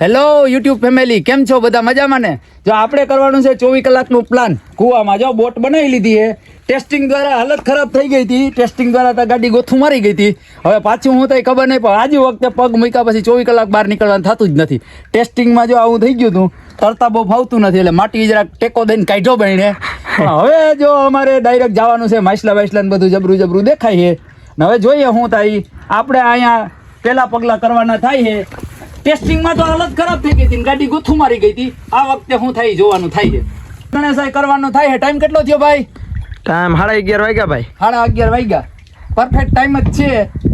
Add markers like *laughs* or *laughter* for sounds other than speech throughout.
Hello YouTube family કેમ છો બધા? મજામાં ને? જો આપણે કરવાનું છે ચોવીસ કલાકનું પ્લાન કૂવામાં જો બોટ બનાવી લીધી છે. ટેસ્ટિંગ દ્વારા હાલત ખરાબ થઈ ગઈ હતી. ટેસ્ટિંગ દ્વારા તો ગાડી ગોથું મારી ગઈ હતી. હવે પાછું હું થાય ખબર નહીં, પણ આજે વખતે પગ મૂક્યા પછી ચોવીસ કલાક બહાર નીકળવાનું થતું જ નથી. ટેસ્ટિંગમાં જો આવું થઈ ગયું હતું, તરતા બહુ ફાવતું નથી, એટલે માટી જરાક ટેકો દઈને કાઢ્યો બહીને હવે જો અમારે ડાયરેક્ટ જવાનું છે, માછલા વાઇસલા બધું જબરું જબરું દેખાય છે. હવે જોઈએ હું થાય આપણે અહીંયા પહેલાં પગલાં કરવાના થાય છે. ટેસ્ટિંગમાં તો હાલત ખરાબ થઈ ગઈ હતી ને ગાડી ગોથું મારી ગઈ હતી. આ વખતે હું થાય જોવાનું થાય છે. ગણેશાઈ કરવાનું થાય છે. ટાઈમ કેટલો થયો ભાઈ? ટાઈમ સાડા અગિયાર વાગ્યા ભાઈ. સાડા અગિયાર વાગ્યા. પરફેક્ટ ટાઈમ જ છે.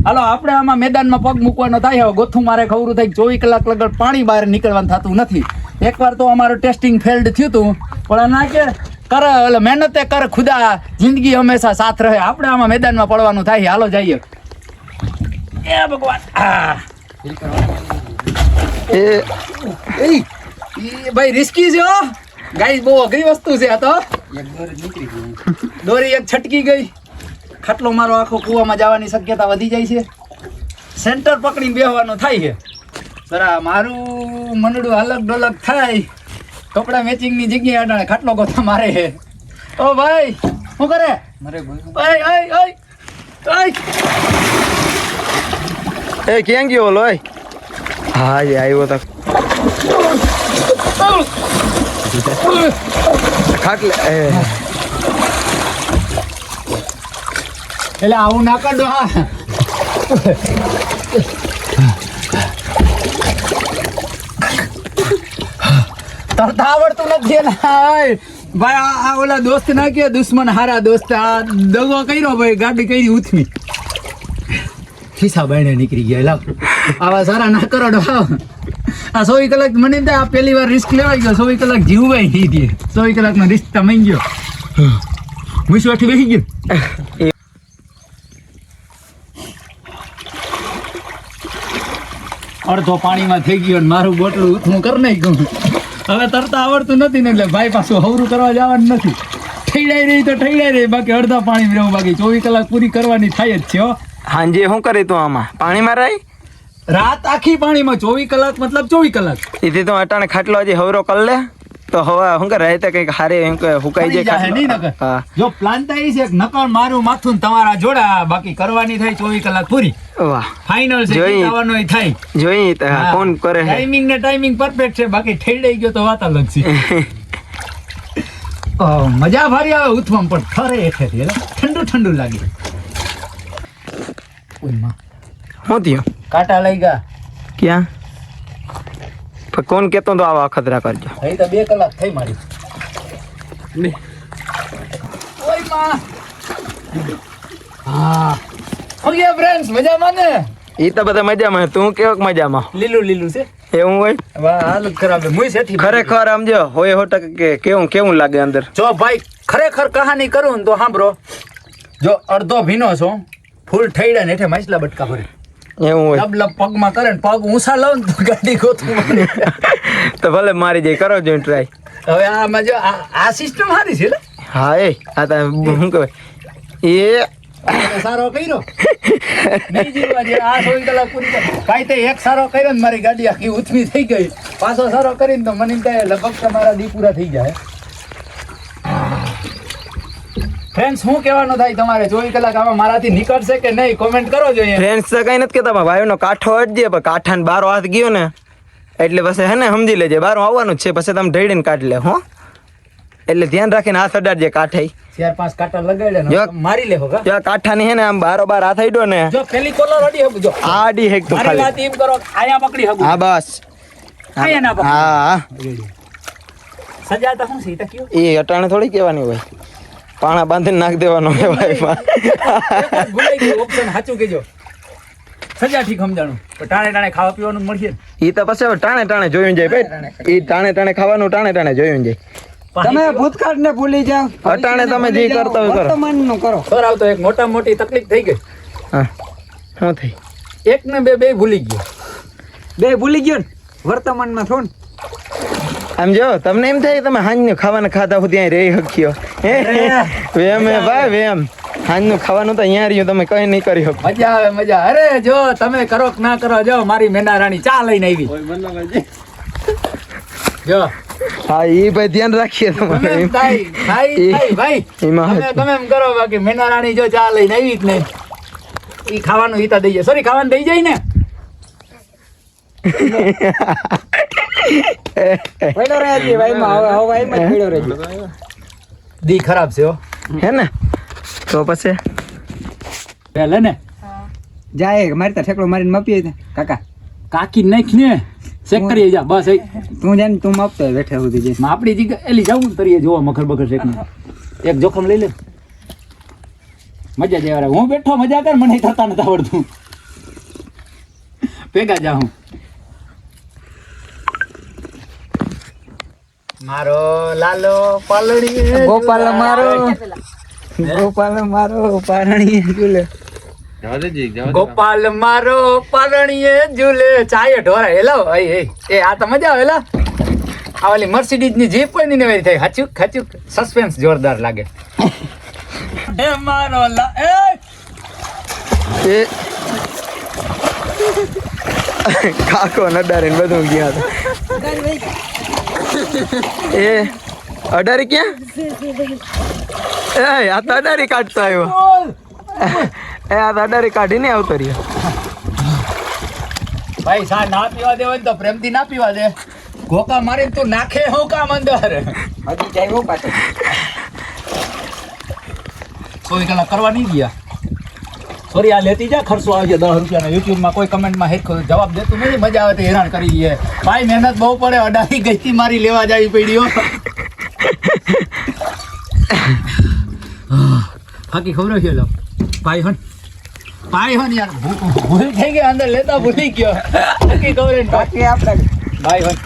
હાલો આપણે આમાં મેદાનમાં પગ મૂકવાનો થાય. હવે ગોથું મારે ખવરું થાય. ચોવીસ કલાક લગડ પાણી બહાર નીકળવાનું થતું નથી. એકવાર તો અમારું ટેસ્ટિંગ ફેલ્ડ થયું હતું. પણ ના કે કર એટલે મહેનતે કર ખુદા જિંદગી હંમેશા સાથ રહે. આપણે આમાં મેદાનમાં પડવાનું થાય. હાલો જઈએ. એ ભગવાન. આ એ એય, ભાઈ રિસ્કી છે હો. ગાઈસ બહુ અઘરી વસ્તુ છે આ તો. દોરી એક છટકી ગઈ. ખાટલો મારો આખો કૂવામાં જવાની શક્યતા વધી જાય છે. સેન્ટર પકડીને બેહવાનું થાય છે. જરા મારું મનડું અલગ ડલગ થાય. કપડા મેચિંગની જગ્યાએ અટાણે ખાટલો ગોથા મારે છે. ઓ ભાઈ શું કરે? ભાઈ ઓય ઓય ઓય એ ક્યાં ગયો ઓલો ઓય? હા, એ આવ્યો તો. ખાટલે એટલે આવું ના કાઢો, હા. તરતા આવડતું નથી. ભાઈ, આ ઓલા દોસ્ત ના કે દુશ્મન હારા દોસ્ત. આ દગો કર્યો, ભાઈ, ગાડી કરી ઉથમી. ખિસ્સા બાયણે નીકળી ગયા. લાવ. આવા સારા ના કરો આ સોવી કલાક મને તો આ પહેલી વાર રિસ્ક લેવાઈ ગયો સોવી કલાક જીવવાય નહીં દે સોવી કલાકનો રિસ્ક તમે ગયો. મુસવાઠી બેસી ગયો. અડધો પાણીમાં થઈ ગયો મારું બોટલું હું કરી ગયું હવે તરતા આવડતું નથી ને એટલે ભાઈ પાછું હવરું કરવા જવાનું નથી. ઠેડાઈ રહી તો ઠેડાઈ રહી, બાકી અડધા પાણી રહેવું બાકી. ચોવીસ કલાક પૂરી કરવાની થાય જ છે, હો. હાંજે શું કરી તું આમાં? પાણીમાં મારાય રાત આખી પાણીમાં ચોવીસ કલાક મતલબ ચોવીસ કલાક. એથી તો અટાણે ખાટલો હજી હવરો કર લે. તો હવે શું કરે રાતે કંઈક હારે એમ કે હુકાઈ જાય નહીં નકર. હા. જો પ્લાન તો છે નકર મારું માથું તમારા જોડા બાકી કરવાની થાય ચોવીસ કલાક પૂરી. વાહ. ફાઇનલ છે જોઈ. જીતવાનો થાય. જોઈ તો હા. કોણ કરે ટાઈમિંગ ને ટાઈમિંગ પરફેક્ટ છે બાકી ઠેડાઈ ગયો તો વાત અલગ છે. *laughs* મજા ભારી આવે ઉથવામાં પણ ઠરે એટલે ઠંડુ ઠંડુ લાગે. માં, શું થયું? કાંટા લઈ ગયા. ક્યાં? પણ કોણ કેતો તો આવા અખતરા કરજો. થઈ તો બે કલાક થઈ મારી. ઓયમાં. હા. ઓકે ફ્રેન્ડ્સ મજામાં ને? એ તો બધા મજામાં તું કેવક મજામાં? લીલું લીલું છે. એવું હોય? વાહ હાલત ખરાબ છે. મુય શેઠી ખરેખર સમજો હોય હો ટકે કે કેવું કેવું લાગે અંદર? જો ભાઈ ખરેખર કહાની કરું તો સાંભળો. જો અડધો ભીનો છો. ફૂલ ઠઈડા ને એટલે માછલા બટકા ભરે. એવું હોય. લબ પગમાં કરે ને પગ ઊંચા લઉં ને તો ગાડી ગોતું. તો ભલે મારી જાય કરો જો ટ્રાય હવે આમાં જો આ સિસ્ટમ સારી છે ને હા એ આ તો શું કહેવાય? એ સારો કર્યો. આ સોળ કલાક પૂરી કાંઈ તે એક સારો કર્યો ને મારી ગાડી આખી ઉથમી થઈ ગઈ. પાછો સારો કરીને તો મને લગભગ તમારા દી પૂરા થઈ જાય. ફ્રેન્ડ્સ શું કહેવાનું થાય તમારે? ચોવીસ કલાક આમાં મારાથી નીકળશે કે નહીં? કોમેન્ટ કરો જોઈએ ફ્રેન્ડ્સ તો કઈ નથી કેતા ભાઈનો કાંઠો અટજે પણ કાંઠાને બારો હાથ ગયો ને એટલે પછી હે ને સમજી લેજે બારો આવવાનું જ છે પછી તમે ઢળીને કાઢી લે હો. એટલે ધ્યાન રાખીને હાથ અડાડજે કાંઠે. ચાર પાંચ કાંટા લગાડે. ને મારી લેહો કા? જો કાંઠાની હે ને આમ બારો બાર હાથ આડ્યો ને જો પેલી કોલર અડી હકું જો. આ અડી હેક તો ખાલી. વાત એમ કરો આયા પકડી હકું હા બસ. આયા ના પકડી. હા હા. સજાતા શું સીતા કયો. એ અટાણે થોડી કહેવાની હોય. પાણા બાંધીને નાખ દેવાનો હોય ભાઈમાં ભૂલાઈ ગયું. ઓપ્શન સાચું કેજો સજા ઠીક સમજાણું. પણ ટાણે ટાણે ખાવા પીવાનું મળશે ઈ એ તો પછી હવે ટાણે ટાણે જોયું જાય ભાઈ. એ ટાણે. ટાણે ખાવાનું ટાણે ટાણે જોયું જાય. તમે ભૂતકાળ ને ભૂલી જાઓ. અટાણે તમે જે કરતા હોય કરો. વર્તમાનનું કરો. સર આવતો એક મોટા મોટી તકલીફ થઈ ગઈ. હા. શું થઈ? એક ને બે બે ભૂલી ગયો. બે ભૂલી ગયો ને? વર્તમાનમાં થોડ. આમ જો તમને એમ થાય તમે હાંજનું ખાવાના ખાતા સુધી અહીં રહી શક્યો? હે? વેમ હે ભાઈ વેમ. હાંજનું ખાવાનું તો અહીંયા રહ્યું તમે કઈ નહીં કરી શકો. મજા આવે મજા અરે જો તમે કરો કે ના કરો જો મારી મેના રાણી ચા લઈને આવી. જો. હા એ ભાઈ ધ્યાન રાખીએ તમારે. ભાઈ. એમાં તમે એમ કરો બાકી મેના રાણી જો ચા લઈને આવી જ નહીં એ ખાવાનું ઈતા દઈ જાય. સોરી ખાવાનું દઈ જાય ને. *laughs* *laughs* પડ્યો રહેજે વાઈમાં હવે હવે વાઈમાં જ પડ્યો રહેજે દી ખરાબ છે હો. હે ને? તો પછી? પહેલે ને? જાય મારી તા ઠેકડો મારીને માપીએ છે. કાકા. કાકી નાખ ને ચેક કરીએ જા બસ એ તું જાને તું માપતો હોય બેઠા સુધી જઈશ આપણી જગ્યા એલી જવું તરીએ જોવા મખર બખર શેક એક જોખમ લઈ લે. મજા જાય હું બેઠો મજા કર મને થતા નથી આવડતું. ભેગા જા હું. મારો લાલો પાલડી ગોપાલ મારો ગોપાલ મારો પારણી ઝૂલે. ગોપાલ મારો પાલણીએ ઝૂલે. ચાય ઢોરા હેલો એ આ તો મજા આવે લા. આ ઓલી મર્સિડીઝની જીપ પણ ને એવી થઈ હચુક હચુક. સસ્પેન્સ જોરદાર લાગે. એ મારો લા એ! એ. *laughs* કાકો નડારે બધું ગયા હતા. એ અડારી ક્યાં? એ આ તો અડારી કાઢતો આવ્યો. એ આ તો અડારી કાઢીને આવતો રહ્યો. ભાઈ સા ના પીવા દે હોય ને તો પ્રેમથી ના પીવા દે. ગોકા મારીને તું નાખે હું કામ અંદર? હજી જાય પાછો? કોઈ કલાક કરવા નહીં ગયા? સોરી આ લેતી જા ખર્ચો આવશે દસ રૂપિયાનો. યુટ્યુબમાં કોઈ કમેન્ટમાં હેરખો જવાબ દેતું નથી મજા આવે તો હેરાન કરી દઈએ. ભાઈ મહેનત બહુ પડે અડાવી ગઈ મારી લેવા જાવી પડી હો. *sighs* બાકી ખબર છે લો ભાઈ હન ભાઈ હન યાર ભૂલ થઈ ગઈ અંદર લેતા ભૂલી ગયો. બાકી ખબર બાકી આપણે ભાઈ હન.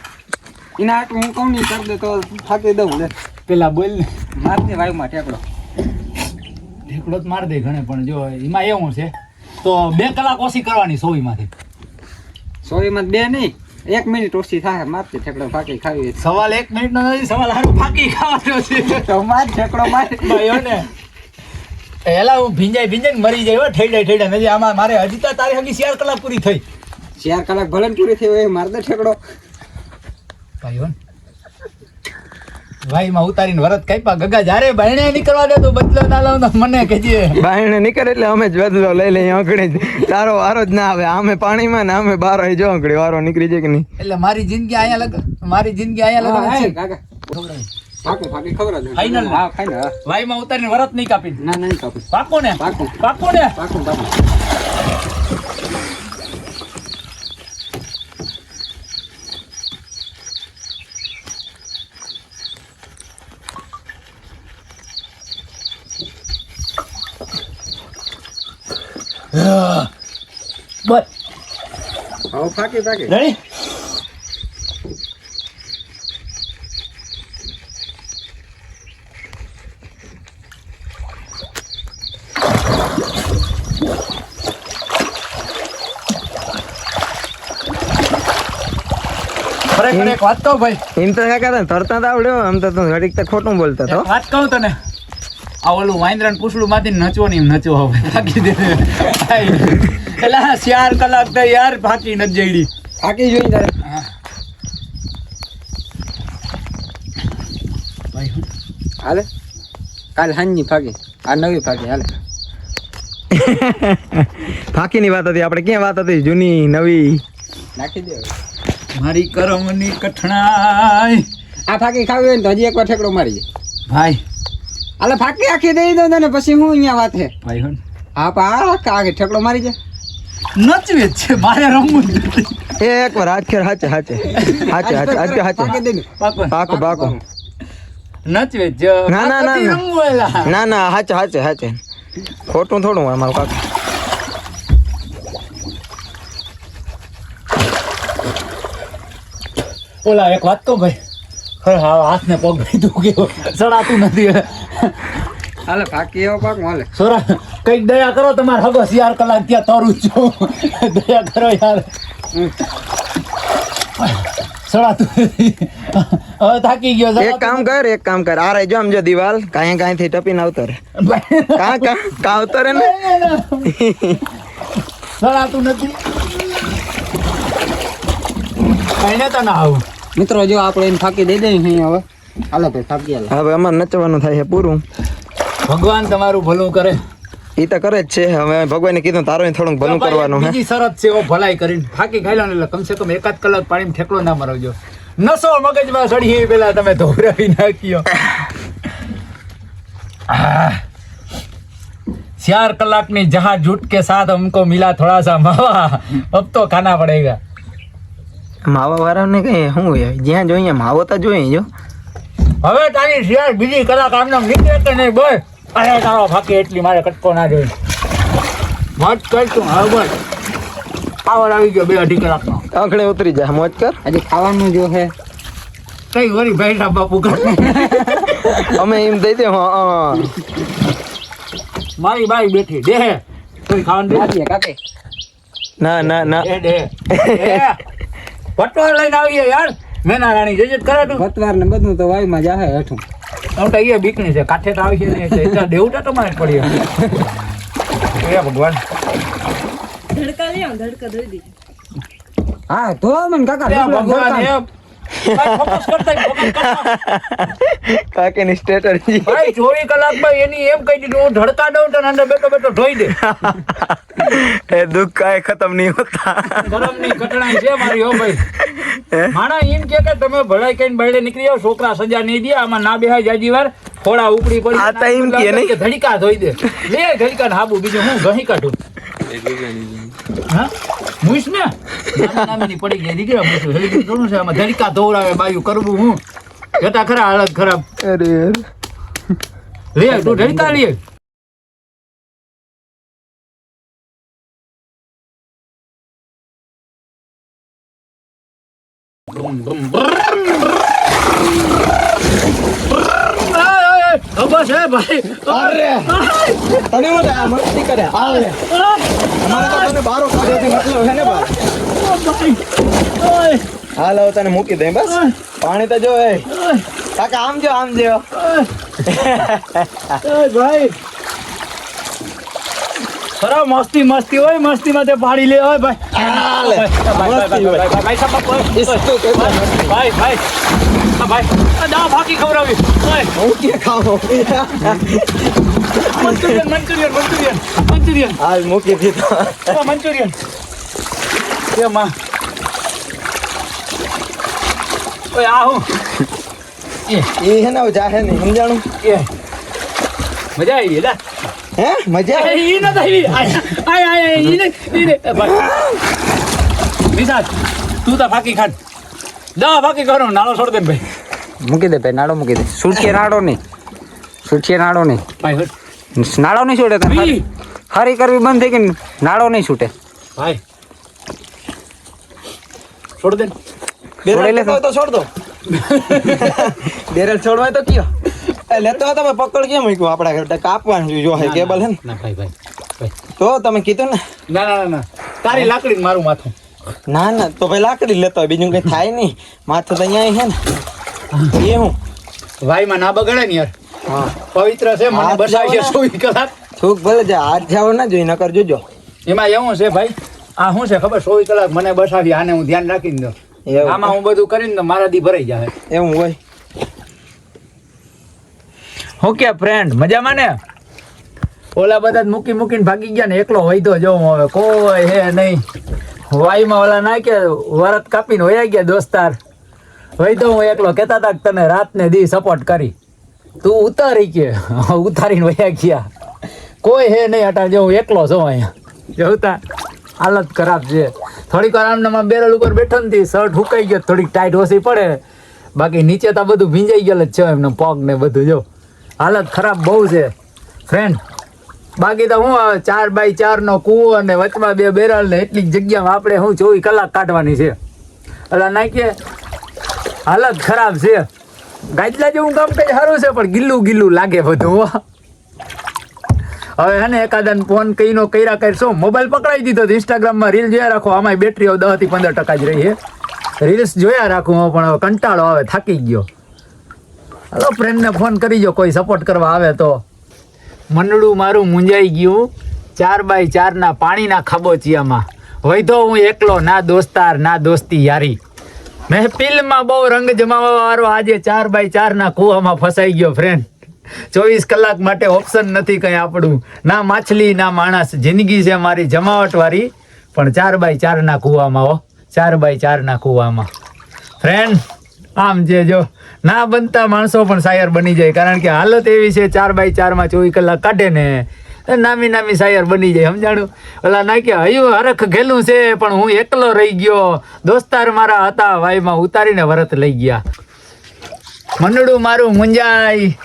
એના હાટું હું કહું નહીં કરી દે તો થાકી દઉં લે. પેલા બોલ ને. મારતી વાયુમાં ઠેકડો ઢેકડો જ માર દે ઘણે પણ જો એમાં એવું છે તો બે કલાક ઓછી કરવાની સોવીમાંથી. સોવીમાં બે નહીં એક મિનિટ ઓછી થાય મારતી ઠેકડો ફાકી ખાવી સવાલ એક મિનિટ નો નથી સવાલ હારું ફાકી ખાવાનો છે. તો માર ઠેકડો માર. ભાઈઓ ને એલા હું ભીંજાઈ ભીંજાઈ મરી જાય હો ઠેડાઈ ઠેડા નથી આમાં મારે હજી તો તારી હજી ચાર કલાક પૂરી થઈ. ચાર કલાક ભલે પૂરી થઈ હોય માર દે ઠેકડો. ભાઈઓ ભાઈ માં ઉતારીને વરત કાપ્યા. ગગા જારે બાયણે નીકળવા દે તો બદલો ના લાવ તો મને કહેજે. બાયણે નીકળે એટલે અમે જ બદલો લઈ લઈએ આંકડી તારો વારો જ ના આવે. આમે પાણીમાં ને અમે આવી જો આંકડી વારો નીકળી જાય કે નહીં? એટલે મારી જિંદગી અહીંયા લગ મારી જિંદગી અહીંયા લગ? હા ફાઈનલ હા ભાઈ માં ઉતારીને વરત નહીં કાપી. ના નહીં કાપી. પાકો ને પાકો. પાકો ને પાકો પાકું. બસ હવે ફાકી ફાકી. રેડી ખરેખર એક વાત કહું ભાઈ. એમ તો કાકા તરતા આવડ્યો આમ તો તું ઘડીક તો ખોટું બોલતો હતો. વાત કહું તને. આ ઓલું વાંદરાનું પૂછડું માંથી નચવો નહીં નચવો હવે. ફાકી દે. એટલે ચાર કલાક તો યાર ફાકી નથી જઈડી ફાકી જોઈ તારે. હાલે. કાલ હાંજની ફાકી આ નવી ફાકી હાલે. ફાકીની વાત હતી. આપણે ક્યાં વાત હતી? જૂની નવી. નાખી દે મારી કરમની કઠણાઈ. આ ફાકી ખાવી હોય ને તો હજી એકવાર ઠેકડો મારી ભાઈ હાલે ફાકી આખી દઈ દઉં તને પછી હું અહીંયા વાત હે. ભાઈ હણ હા પા કાગે ઠેકડો મારી જાય નચવે છે મારે રમવું એ એકવાર હાથ હાચે હાચે હાચે હાચે હાચે હાચે પાકો. પાકો નચવે જ ના, ના, ના, ના. ના ના હાચે હાચે હાચે ખોટું થોડું હોય મારું કાકા. ઓલા એક વાત કહું ભાઈ. હા હાથ ને પગ ભાઈ તું ચડાતું નથી. હાલે ફાકી એવો પાક મળે સોરા કંઈક દયા કરો તમારે હગો ચાર કલાક ત્યાં તરું છું. દયા કરો યાર. સડાતું હવે થાકી ગયો એક કામ કર એક કામ કર. આ રહી આમ જો દિવાલ. કાંઈ કાંઈ થી ટપીને આવતો રે કાં કા કા આવતો રે ને? સડાતું નથી. કઈને તો ના આવું. મિત્રો જો આપણે એને થાકી દઈ દઈએ અહીં હવે. હાલો ભાઈ ફાંકી હાલો. હવે અમારે નચવાનું થાય છે પૂરું. ભગવાન તમારું ભલું કરે. એ તો કરે જ છે. હવે ભગવાને કીધું તારો થોડુંક ભલું કરવાનું બીજી શરત છે એવો ભલાઈ કરીને થાકી ખાઈ લો એટલે કમસે કમ એકાદ કલાક પાણીમાં ઠેકડો ના મરવજો. નસો મગજમાં સડી ચડી પેલા તમે ધોરાવી નાખ્યો. ચાર કલાકની જહાજ જૂટ કે સાથ હમકો મિલા થોડા સા માવા. અબ તો ખાના પડેગા. માવા વાળાને કઈ શું હોય? જ્યાં જોઈએ માવો તો જોઈએ જો. હવે તારી શિયાળ બીજી કલાક આમને આમ નીકળે કે નહીં બોલ. અરે તારો ફાકી એટલી મારે કટકો ના જોઈ. મત કર તું હવે બોલ. પાવર આવી ગયો બે અઢી કલાકનો. આંખડે ઉતરી જા મોજ કર. આજે ખાવાનું જો હે. કઈ વરી ભાઈ ના બાપુ કર અમે એમ દઈ દે હા મારી બાઈ બેઠી દે. કોઈ ખાવાનું દે. કાકે ના ના ના. દે. દે. દે. પટવા લઈને આવીએ યાર. મેના રાણી જજત કરે તું. ભતવાર ને બધું તો વાયુમાં જાહે હેઠું. હું તો એ બીકની છે કાઠે તો આવી છે ને એટલે દેવટા તો તમારે જ પડી હે ભગવાન. ધડકા લે ધડકા દઈ દીધી હા તો મને કાકા ભગવાન ગોળતા. હે ભાઈ, ચોવીસ કલાકમાં એની એમ કહી દીધું હું ધડકા દઉં તો અંદર બેઠો બેઠો ધોઈ દે. એ દુઃખ કાંઈ ખતમ નહીં હોતા. ધરમની ઘટના છે મારી હો ભાઈ. માણા એમ કે કે તમે ભલાઈ કઈને બળે નીકળી આવો છોકરા સજા નહીં દે આમાં ના બેહાય જાજી વાર થોડા ઉપડી પડી આ તો એમ કહે નહીં. કે ધડકા ધોઈ દે. લે ધડીકા હાબુ બીજું હું ઘહી કાઢું? હા? મુઈશ ને? નાની પડી ગઈ દીકરા મુઈશ હેલિકોપ્ટર ઘણું છે આમાં? ધડકા ધોવડાવે બાયુ કરવું હું? જતા ખરા હાલત ખરાબ. અરે લે તું ધડકા લે. બસ હે ભાઈ તને હું મસ્તી કરે આવે અમારે તો તને બારો કાઢ્યોથી મતલબ હે ને ભાઈ હાલ હવે તને મૂકી દે બસ પાણી તો જો એ કાકા આમ જો આમ જો ભાઈ ખરા મસ્તી મસ્તી હોય મસ્તી માં તે પાડી લે હોય ભાઈ ભાઈ ભાઈ, ભાઈ, ભાઈ, ભાઈ, ભાઈ, ભાઈ ભાઈ, ભાઈ, ભાઈ, ભાઈ, ભાઈ ભાઈ, ભાઈ દાળ હું કે ખાઓ મંચુરિયન મંચુરિયન મંચુરિયન મંચુરિયન. હાલ મૂકી દીધો. મંચુરિયન. માં. ઓય આ હું. એ. એ હે ને જાહે નહીં. સમજાણું? એ. મજા આવી લા. હે? મજા આવે? ઈ ન થઈ આય આય આય ઈ ને ઈ ને તું તો ફાકી ખાન. દા ફાકી કરો નાળો છોડ દે ભાઈ. મૂકી દે ભાઈ નાડો મૂકી દે. સુટકે નાડો નહીં. સુટકે નાડો નહીં. ભાઈ નાડો નહીં છૂટે તને. હરી કરવી બંધ થઈ ગઈ ને નાડો નહીં છૂટે. ભાઈ. છોડ દે. બેરલ તો. છોડ દો. બેરલ છોડવાય તો કયો. એ લેતો હોય તો પકડ કેમ મૂક્યું આપણા ઘરે? કાપવાનું જો હે કેબલ હે ને. ના ભાઈ ભાઈ ભાઈ. તો તમે કીધું ને? ના ના ના તારી લાકડી મારું માથું. ના ના તો ભાઈ લાકડી લેતો હોય બીજું કઈ થાય નહીં. માથું તો અહીંયા છે ને. એ હું. ભાઈ માં ના બગડે ને યાર. હા. પવિત્ર છે મને બસાવી છે ચોવીસ કલાક. થૂક ભલે છે હાથ જાવ ના જોઈ નકર જોજો. એમાં એવું છે ભાઈ આ શું છે ખબર? ચોવીસ કલાક મને બસાવી આને હું ધ્યાન રાખીને દઉં. આમાં હું બધું કરીને તો મારા દી ભરાઈ જાય એવું હોય. હું કે ફ્રેન્ડ મજામાં ને? ઓલા બધા જ મૂકી મૂકીને ભાગી ગયા ને એકલો વૈધો જો હવે. કોઈ હે નહીં. વાયુમાં ઓલા નાખ્યા વરત કાપીને વયા ગયા દોસ્તાર. વૈધો હું એકલો કહેતા હતા તને તને રાતને દી સપોર્ટ કરી. તું ઉતારી કે, ઉતારીને વયા ગયા. કોઈ હે નહીં હટા જો હું એકલો છું અહીંયા. જોતા હાલત ખરાબ છે. થોડીક વાર આમનામાં બેરલ ઉપર બેઠો ને શર્ટ હુકાઈ ગયો, થોડીક ટાઈટ ઓછી પડે. બાકી નીચે તો બધું ભીંજાઈ ગયેલ જ છે એમનો પગ ને બધું, જો. હાલત ખરાબ બહુ છે. ફ્રેન્ડ બાકી તો હું આવે ચાર બાય ચારનો કૂવો અને વચમાં બે બેરલ ને એટલી જગ્યામાં આપણે હું ચોવીસ કલાક કાઢવાની છે. એટલે નાખીએ હાલત ખરાબ છે. ગાજલા જેવું કામ કઈ સારું છે, પણ ગીલું ગીલું લાગે બધું. હવે હે ને એકાદન ફોન કઈનો કર્યા કરશો મોબાઈલ પકડાઈ દીધો ઇન્સ્ટાગ્રામમાં રીલ જોયા રાખો આમાં બેટરીઓ દસથી પંદર ટકા જ રહી છે. રીલ્સ જોયા રાખું પણ હવે કંટાળો આવે, થાકી ગયો. હલો ફ્રેન્ડને ફોન કરી જો, કોઈ સપોર્ટ કરવા આવે તો. મંડળું મારું મૂંઝાઈ ગયું. ચાર બાય ચારના પાણીના ખાબોચિયામાં. વૈધો હું એકલો, ના દોસ્તાર, ના દોસ્તી યારી. મહેફિલમાં બહુ રંગ જમાવવા વાળો આજે ચાર બાય ચાર ના કુવામાં ફસાઈ ગયો ફ્રેન્ડ ચોવીસ કલાક માટે ઓપ્શન નથી કઈ આપણું. ના માછલી, ના માણસ. જિંદગી છે મારી જમાવટ વાળી. પણ ચાર બાય ચાર ના કૂવામાં, હો. ચાર બાય ચાર ના કુવામાં. ફ્રેન્ડ આમ જે જો. ના બનતા માણસો પણ શાયર બની જાય. કારણ કે હાલત એવી છે, ચાર બાય ચારમાં ચોવીસ કલાક કાઢે ને નામી નામી શાયર બની જાય, સમજાણું? ઓલા ના કે, હયું, હરખ ઘેલું છે, પણ હું એકલો રહી ગયો. દોસ્તાર મારા હતા, વાયમાં ઉતારીને વરત લઈ ગયા. મંડળું મારું મુંજાય.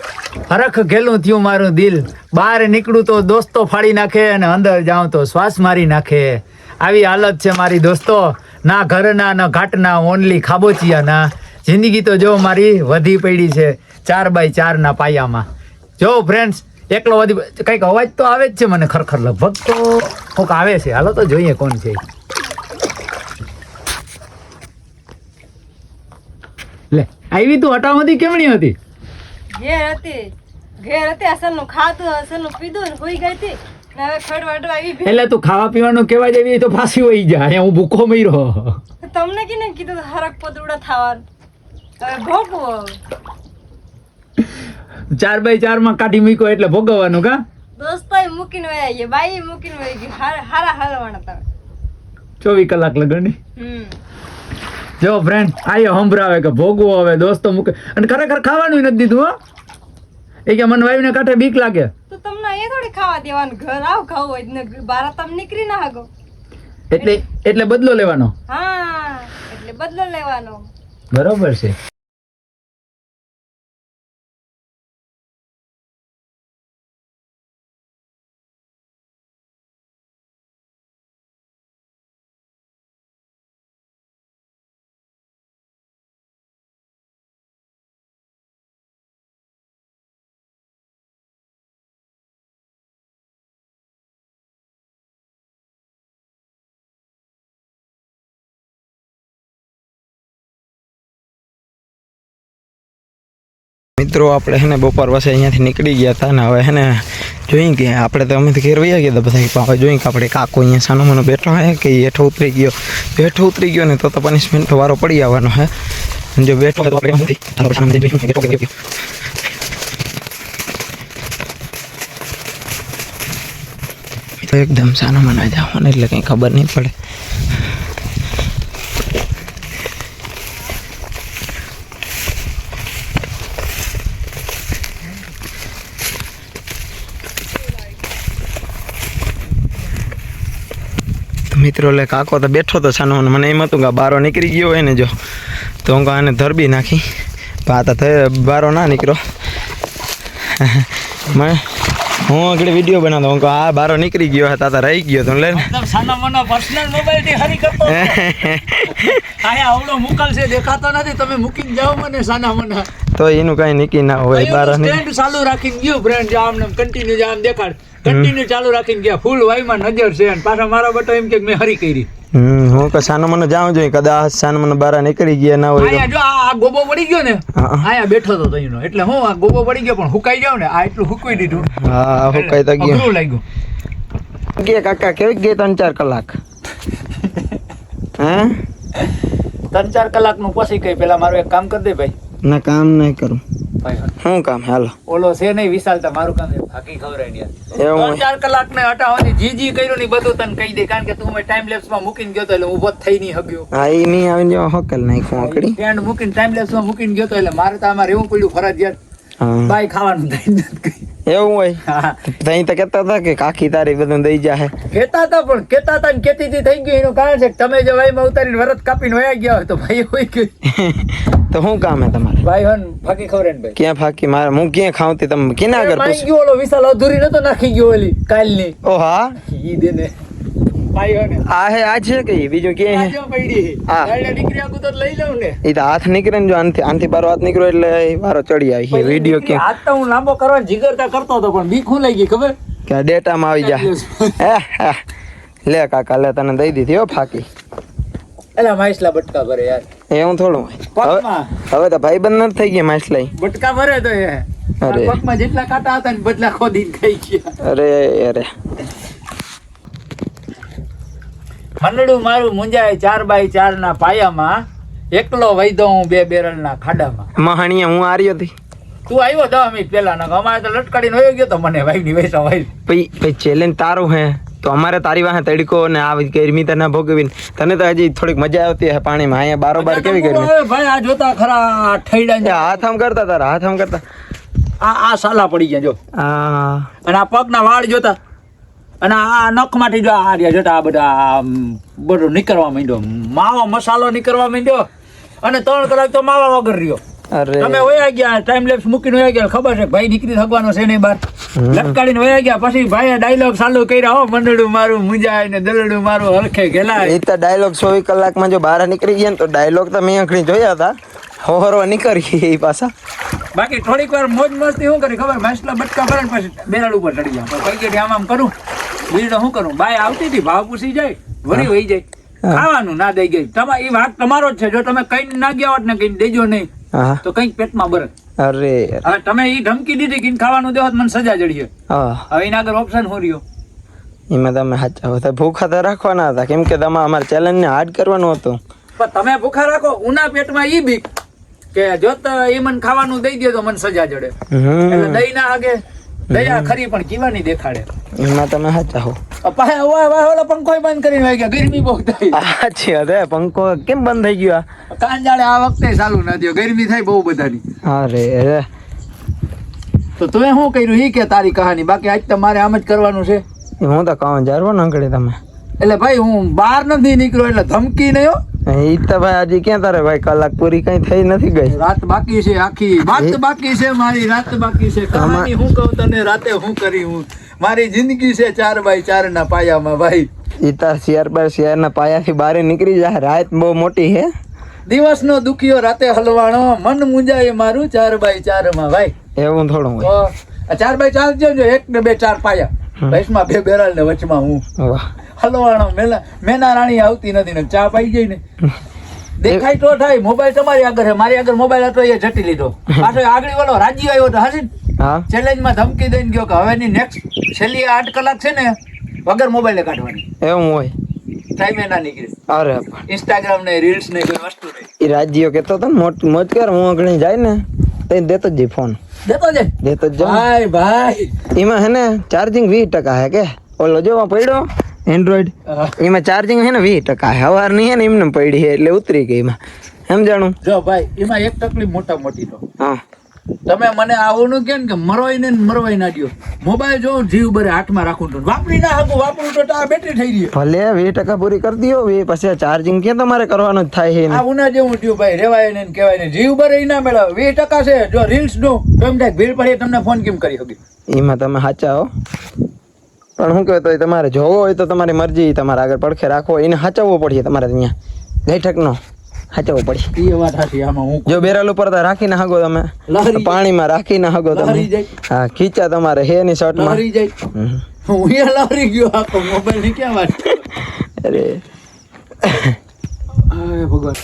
હરખ ઘેલું થયું મારું દિલ. બહાર નીકળું તો દોસ્તો ફાડી નાખે અને અંદર જાઉં તો શ્વાસ મારી નાખે. આવી હાલત છે મારી દોસ્તો. ના ઘરના, ના ઘાટના ઓનલી ખાબોચિયાના. જિંદગી તો જો મારી વધી પડી છે, ચાર બાય ચારના પાયામાં. જો ફ્રેન્ડ્સ એકલો વધી કંઈક અવાજ તો આવે જ છે મને ખરખર લગભગ તો કોઈક આવે છે. હાલો તો જોઈએ કોણ છે. લે આવી તું હટાવતી કેમણી હતી? ઘેર હતી. ઘેર હતી અસલનું ખાધું અસલનું પીધું ને હોઈ ગઈ હતી. એટલે તું ખાવા પીવાનું કેવા જેવી તો ફાંસી હોય જાય હું ભૂખો મર્યો. તમને કીને કીધું હરક પદુડા થવાનું. ભોગવો. ચાર બાય ચારમાં કાઢી મૂક્યો એટલે ભોગવવાનું કા? દોસ્તો મૂકીને વયા ગયા બાઈ મૂકીને વહી ગઈ હારા હાલવાના તમે. ચોવીસ કલાક લગનની? જો ફ્રેન્ડ આયો સંભળાવે કે ભોગવો હવે દોસ્તો મૂકે. અને ખરેખર ખાવાનું નથી દીધું હો. એ કે મને વાવીને કાંઠે બીક લાગે. તો તમને અહીંયા થોડી ખાવા દેવાનું ઘર આવ ખાવું હોય ને બહાર તમે નીકળી ના હાગો. એટલે એટલે બદલો લેવાનો. હા એટલે બદલો લેવાનો. બરોબર છે. મિત્રો, આપણે હે ને બપોર પાસે અહીંયાથી નીકળી ગયા હતા ને હવે હે ને જોઈ કે આપણે તો અમે ઘેર વયા ગયા હતા બધા. હવે જોઈએ કે આપણે કાકો અહીંયા સાનો મને બેઠો હે કે હેઠો ઉતરી ગયો. બેઠો ઉતરી ગયો ને તો તો પનિશમેન્ટ વારો પડી આવવાનો હે જો બેઠો તો તો એકદમ સાનો મને જવાનું એટલે કંઈ ખબર નહીં પડે. મિત્રો એટલે કાકો તો બેઠો તો સાનો મને એમ હતું કે બારો નીકળી ગયો હોય ને જો. તો હું આને ધરબી નાખી. પા તો બારો ના નીકળો. *laughs* મને હું આગળ વીડિયો બનાવતો હું આ બારો નીકળી ગયો હતા તો રહી ગયો તો લે પર્સનલ મોબાઈલથી હરી કરતો *laughs* આયા આવડો મુકલ દેખાતો નથી તમે મૂકીને જાઓ મને સાના મના. તો એનું કઈ નીકળી ના હોય બારો સ્ટેન્ડ ચાલુ રાખીને ગયું ફ્રેન્ડ આમ ને કન્ટિન્યુ આમ દેખાડ. કન્ટિન્યુ ચાલુ રાખીને ગયા. ફૂલ વાયમાં નજર છે અને પાછા મારા બટો એમ કે મેં હરી કરી. હું કે સાનો મને જાઉં જોઈએ કદાચ સાનો મને બારા નીકળી ગયા ના હોય આયા જો આ ગોબો પડી ગયો ને આયા બેઠો તો તઈનો એટલે હું આ ગોબો પડી ગયો પણ હુકાઈ ગયો ને આ એટલું હુકવી દીધું. હા હુકાઈ કઈ તો ગયો. અઘરું લાગ્યું. ગયા કાકા કેવી ગઈ ત્રણ ચાર કલાક? હે? ત્રણ ચાર કલાકનું પછી કઈ પેલા મારું એક કામ કરી દે ભાઈ. ના કામ નહીં કરું. શું કામ હાલો. ઓલો છે નહીં વિશાલ મારું કામ બાકી ખબર ચાર કલાક ને હટાવવાની જી જી કર્યું ને બધું તને કહી દે કારણ કે તું ટાઈમ લેપ્સમાં મૂકીને ગયો તો એટલે ઊભો થઈ નહીં હગ્યો હા એ નહીં આવીને જો હકલ નાખ્યું આકડી. ફ્રેન્ડ મૂકીને ટાઈમ લેપ્સમાં મૂકીને ગયો તો એટલે મારે તો આમાં રહેવું પડ્યું ફરજિયાત. બાય ખાવાનું થઈ નથી. એવું હોય. તઈ તો કેતા હતા કે કાકી તારી બધું દઈ જાહે. કેતા હતા પણ કેતા હતા ને કહેતીથી થઈ ગયું એનું કારણ છે કે તમે જો વાયમાં ઉતારીને વરત કાપીને વયા ગયા હોય તો ભાઈ હોય ગયું *laughs* તો શું કામ હે તમારે? ભાઈ હન ફાકી ખબર ને ભાઈ. ક્યાં ફાકી? મારે હું ક્યાં ખાવતી તમે કેના આગળ પૂછ ગયો ઓલો વિશાલ અધૂરી નતો નાખી ગયો ઓલી કાલની ઓ હા ઈ દે ને ભાઈ હન આ હે આ છે કે? બીજું હે? હા. ને. એ તો હાથ નીકળે ને જો આનથી આનથી બારો હાથ નીકળ્યો એટલે એ વારો ચડી આવી વીડિયો કે હાથ તો હું લાંબો કરવા જીગરતા કરતો હતો પણ બીક હું લઈ ગઈ ખબર? કે ડેટામાં આવી જા. હે, હે. લે કાકા લે તને દઈ દીધી હો ફાકી. એલા માઇસલા બટકા ભરે યાર. એવું થોડું હવે તો ભાઈ બંધ નથી થઈ ગયા માછલા બટકા ભરે તો એ. અરે. પગમાં જેટલા કાંટા હતા ને બદલા ખોદીને ખાઈ ગયા. અરે અરે. મંડળું મારું મુંજાય ચાર બાય ચાર ના પાયામાં એકલો વૈદો હું બે બેરલના ખાડામાં. મહાણીયા હું આર્યો હતી તું આવ્યો દસ મિનિટ પહેલા ને અમારે તો લટકાડીને વયો ગયો તો મને ભાઈ ની વૈસા ભાઈ ભાઈ ચેલેન્જ તારું હે. તો અમારે તારી વાહે તડકો ને આ ગરમી તને ભોગવીને. તને તો હજી થોડીક મજા આવતી હે પાણીમાં. અહીંયા બારોબાર કેવી ગરમી? ભાઈ આ જોતા ખરા ઠૈડા એ હાથ આમ કરતા તારા હાથ આમ કરતા. આ આ સાલા પડી ગયા જો. હા અને આ પગના વાળ જોતા. અને આ નખમાંથી જો આ રહ્યા જોતા આ બધા બધું નીકળવા માંડ્યો. માવો મસાલો નીકળવા માંડ્યો. અને ત્રણ કલાક તો માવા વગર રહ્યો. તમે વયા ગયા ટાઈમ લેપ્સ મૂકીને વયા ગયા. ખબર છે ભાઈ નીકળી થકવાનો છે નહીં બાર. લટકાડીને વયા ગયા. પછી ભાઈએ ડાયલોગ ચાલુ કર્યા હો મંડળું મારું મુંજાય ને દલડું મારું હરખે ગેલા એ તો ડાયલોગ ચોવીસ કલાકમાં જો બહાર નીકળી ગયા ને તો ડાયલોગ તો મેં આંખણી જોયા હતા. હોરવા નીકળી એ પાછા. બાકી થોડીક વાર મોજ મસ્તી શું કરી ખબર? માસલા બટકા ભરે પછી બેરાડ ઉપર ચડી ગયા. કઈ આમ આમ કરું. બીજું શું કરું? બાય આવતી હતી ભાવ પૂછી જાય વળી વહી જાય. ખાવાનું ના દઈ ગઈ તમા એ વાત તમારો જ છે. જો તમે કઈ ના ગયા હોત ને કઈ દેજો નહીં તો કંઈક પેટમાં બરત. અરે. હવે તમે એ ધમકી દીધી કે ખાવાનું દેવો મને સજા જડીએ હવે એના આગળ ઓપ્શન હું રહ્યો? એમાં તમે સાચા હતા. ભૂખા તો રાખવાના હતા. કેમ કે તમે અમારા ચેલેન્જને હાર્ડ કરવાનું હતું. પણ તમે ભૂખા રાખો ઉના પેટમાં ઈ બીક કે જો તો એ મને ખાવાનું દઈ દે તો મને સજા જડે. એટલે દઈ ના આગે દયા ખરી પણ કીવાની દેખાડે. એમાં તમે સાચા હો. પાહે વાહ વાહ ઓલો પંખોય બંધ કરીને વહી ગયા ગરમી બહુ થઈ. સાચી વાત પંખો કેમ બંધ થઈ ગયો આ? કાંજાળે આ વખતે ચાલુ ન થયો ગરમી થાય બહુ બધાની. અરે રે તો તું શું કર્યું ઈ કે તારી કહાની બાકી આજ તમારે આમ જ કરવાનું છે. હું તો કહું જારવો નાંકડી તમે. એટલે ભાઈ હું બહાર નથી નીકળ્યો એટલે ધમકી નહીં હો. એ તો ભાઈ હજી ક્યાં તારે ભાઈ કલાક પૂરી કઈ થઈ નથી ગઈ? રાત બાકી છે આખી વાત બાકી છે મારી રાત બાકી છે. કહાની હું કહું તને રાતે હું કરી હું. મારી જિંદગી છે ચાર બાય ચાર ના પાયામાં ભાઈ. એ તાર શિયાર પર શિયારના પાયાથી બારે નીકળી જાય રાત બહુ મોટી હે. દિવસનો દુખિયો રાતે હલવાણો મન મુંજાય મારું ચાર બાય ચારમાં ભાઈ. એવું થોડું ચાર બાય ચાર જો જો એક ને બે ચાર પાયા. હમ. બે બેરાલ ને વચમાં હું. હલવાણો મેલા મેના રાણી આવતી નથી ને ચા પાઈ જાય ને. દેખાય તો થાય મોબાઈલ તમારી આગળ છે મારી આગળ મોબાઈલ હતો એ જટી લીધો. પાછો આગળ વાળો રાજી આવ્યો તો હાસી હા? ચેલેન્જમાં ધમકી દઈને ગયો કે હવેની નેક્સ્ટ છેલ્લી આઠ કલાક છે ને વગર મોબાઈલે કાઢવાની. એવું હોય? ટાઈમે ના નીકળે. અરે ઇન્સ્ટાગ્રામ ને રીલ્સ ને કોઈ વસ્તુ નહીં. એ રાજ્યો કેતો ને મોટ મોજ કર હું અગણી જાય ને તો દેતો જ ફોન દેતો જ દેતો જ ભાઈ ભાઈ. એમાં હે ને ચાર્જિંગ વીસ ટકા હે કે? ઓલો જો પડ્યો? એન્ડ્રોઈડ એમાં ચાર્જિંગ હે ને વીસ ટકા હે. નહીં હે ને એમને પડી છે એટલે ઉતરી ગઈ એમાં. સમજાણું? જો ભાઈ એમાં એક તકલીફ મોટા મોટી તો. હા. તમે મને આવું ન કેમ કે મરવાઈ ને મરવાઈ ના દ્યો. મોબાઈલ જો જીવ બરે હાથમાં રાખું તો વાપરી ના શકું વાપરું તો આ બેટરી થઈ રહી ભલે વીસ ટકા પૂરી કરી દો વે પછી ચાર્જિંગ કે તમારે કરવાનું જ થાય છે આ ઉના જેવું થયું ભાઈ રેવાય ને કહેવાય ને. જીવ બરે ના મેળવે. વીસ ટકા છે જો રીલ્સ નો એમ થાય ભીડ પડે તમને ફોન કેમ કરી શકી? એમાં તમે સાચા હો. પણ શું કહેવાય તો તમારે જોવો હોય તો તમારી મરજી તમારે આગળ પડખે રાખવો એને સાચવવો પડશે તમારે અહીંયા ગઈઠકનો સાચવવો પડશે એ વાત હાચી આમાં હું જો બેરલ ઉપર તો રાખીને હગો તમે. પાણીમાં રાખી હગો લહરી તમે હા ખીચા તમારે હે ની લહરી જાય. હું એ લહરી ગયો આખો મોબાઈલની ક્યાં વાત અરે. ભગવાન.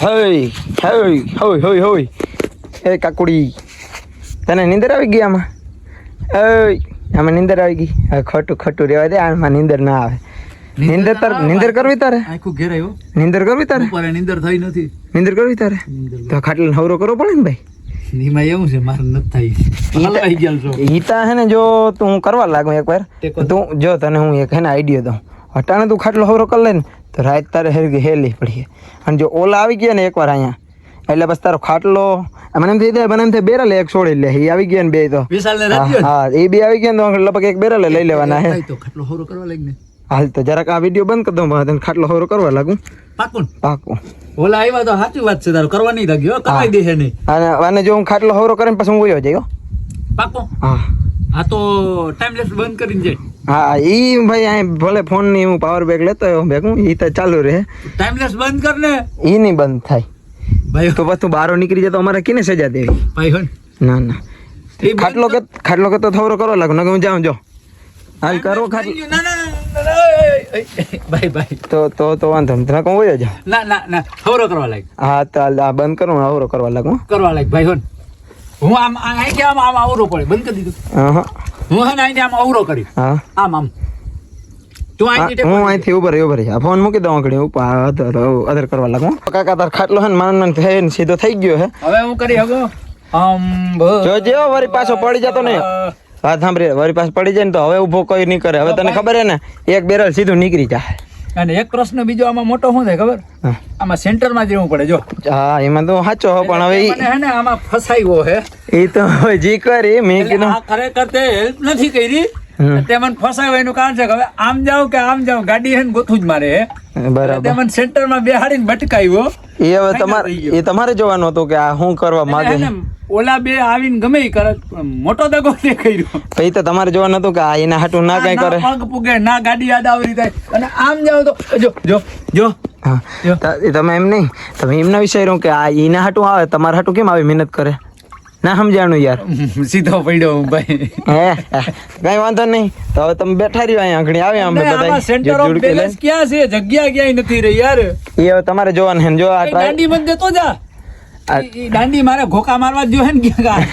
હઈ હઈ એ કાકુડી તને નીંદર આવી ગઈ આમાં? ઓય આમાં નીંદર આવી ગઈ. હવે ખોટું ખોટું રહેવા દે આમાં નીંદર ના આવે. નીંદર તાર નીંદર કરવી તારે? આખું ઘેરાયો નીંદર કરવી તારે? ઉપર નીંદર થઈ નથી. નીંદર કરવી તારે? તો ખાટલો નવરો કરવો પડે ને ભાઈ? નીમાં એવું છે મારે નથી થઈ હલવાઈ ગયેલ છો. ઈતા હે ને જો તું હું કરવા લાગું એકવાર તું જો તને હું એક હે ને આઈડિયો દઉં. હટાને તું ખાટલો હવરો કરી લે ને તો રાત તારે હેરગી હેલી પડીએ. અને જો ઓલા આવી ગયા ને એકવાર અહીંયા એટલે બસ તારો ખાટલો મને એમ થઈ જાય મને એમ થાય બેરલ એક છોડી લે. એ આવી ગયા ને બે તો હા? હા, એ બે આવી ગયા ને તો લગભગ એક બેરલ લઈ લેવાના હે. ખાટલો હોરો કરવા લાગ હાલ તો જરાક આ વીડિયો બંધ કરી દઉં તને ખાટલો હોરો કરવા લાગુ. પાકું પાકું. ઓલા આવ્યા તો સાચી વાત છે તારું કરવા નહીં લાગ્યો કરાવી દેશે નહીં. અને અને જો હું ખાટલો હોરો કરીને પછી હું વયો જઈયો પાકું? હા. આ તો ટાઈમ લેસ બંધ કરીને જાય. હા ઈ ભાઈ અહીં ભલે ફોનની હું પાવર બેગ લેતો આવ્યો હું ઈ તો ચાલુ રહે. ટાઈમ લેસ બંધ કર ને. ઈ નહીં બંધ થાય. ભાઈ તો પછી તું બહાર નીકળી જાય તો અમારે કેને સજા દેવી ભાઈ હન ના ના ખાટલો કે ખાટલો કે તો થવરો કરો લાગ નકર હું જાઉં જો હાલ કરો ખાટલો ના ના ભાઈ ભાઈ તો તો તો વાંધો નહીં નકર હું જાઉં ના ના ના હોરો કરવા લાગ હા તો આ બંધ કરો આવરો કરવા લાગ હો. કરવા લાગ ભાઈ હન હું આમ આઈ અહીં કે આમ આમ આવરો પડે બંધ કરી દીધું હા હા હું હે ને અહીં આમ આવરો કરી હા આમ આમ તું હા, હું અહીંથી ઉભર રહી, ઉભર આ ફોન મૂકી દઉં ઘડી ઉપર અધર અધર કરવા લાગુ. કાકા તાર ખાટલો હે ને માન માન થઈ ને સીધો થઈ ગયો હે. હવે હું કરી હગો અંબ જોજે પાછો પડી જતો ને. સાંભળી પાછો પડી જાય ને તો હવે ઊભો કોઈ નહીં કરે. હવે તને ખબર હે ને એક બેરલ સીધું નીકળી જાય. અને એક પ્રશ્ન બીજો આમાં મોટો શું થાય ખબર. આમાં સેન્ટરમાં જવું પડે જો. હા એમાં તો સાચો હો પણ હવે હે ને આમાં ફસાયો હે. ઈ તો જી કરી મેં કીધું ખરેખર તે હેલ્પ નથી કરી. તે મને ફસાય એનું કારણ છે કે હવે આમ જાવ કે આમ જાવ ગાડી હે ને ગોથું જ મારે. બરાબર. મને સેન્ટરમાં બેહાડીને ભટકાયો એ હવે તમારે એ તમારે જોવાનું હતું કે આ શું કરવા માંગે ઓલા બે આવીને ગમે એ કરે મોટો દગો તે કર્યો. પછી તો તમારે જોવાનું હતું કે આ એના હાટું ના કઈ કરે. પગ પૂગે ના ગાડી આડાવરી થાય. અને આમ જાવ તો જો જો જો. તમે એમ નહીં તમે એમના વિચાર્યું કે આ એના હાટું આવે તમારા હાટું કેમ આવી મહેનત કરે? ના સમજાણું યાર. *laughs* સીધો પડ્યો હું ભાઈ. હે કઈ વાંધો નહીં. તો હવે તમે બેઠા રહ્યો અહીંયા આગળ આવે અમે બધા સેન્ટર ઓફ બેલેન્સ ક્યાં છે? જગ્યા ક્યાંય નથી રહી યાર. એ હવે તમારે જોવાનું છે જો આ દાંડી મને દેતો જા. દાંડી મારે ઘોકા મારવા જ હે ને ક્યાંક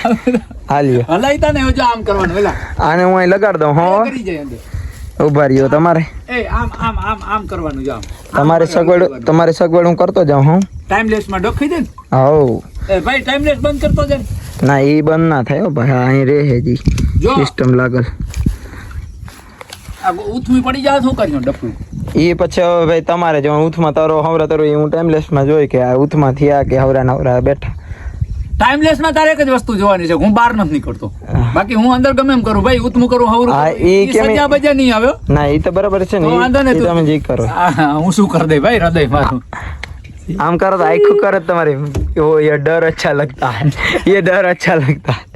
હાલ્યો હલાઈતા ને જો આમ કરવાનું વેલા આને હું અહીં લગાડ દઉં હો. કરી જાય ઊભા રહ્યો તમારે. એ આમ આમ આમ આમ કરવાનું જો તમારે સગવડ તમારે સગવડ હું કરતો જાઉં હું. ટાઈમલેસમાં ડોખી દે ને? હવ. એ ભાઈ ટાઈમલેસ બંધ કરતો જાય ને. એ બંધ ના થાય ભાઈ અહીં રે હે જી. સિસ્ટમ લાગલ. ઉથમી પડી જાય શું કર્યું ડફું એ પછી હવે ભાઈ તમારે જો ઉથમાં તારો હવરા તારો એ હું ટાઈમલેસમાં જોઈ કે આ ઉથમાં થયા કે હવરા નવરા બેઠા. ટાઈમલેસમાં તારે એક જ વસ્તુ જોવાની છે હું બહાર નથી નીકળતો. બાકી હું અંદર ગમે એમ કરું ભાઈ ઉથમું કરું હવરું હા, એ કેમ- સજા બજા નહીં આવ્યો ના એ તો બરાબર છે ને તમે જે કરો. હું શું કરી દે ભાઈ હૃદય મારું આમ કરો તો આખું કરે તો તમારે ઓ ये डर अच्छा लगता है ये डर अच्छा लगता है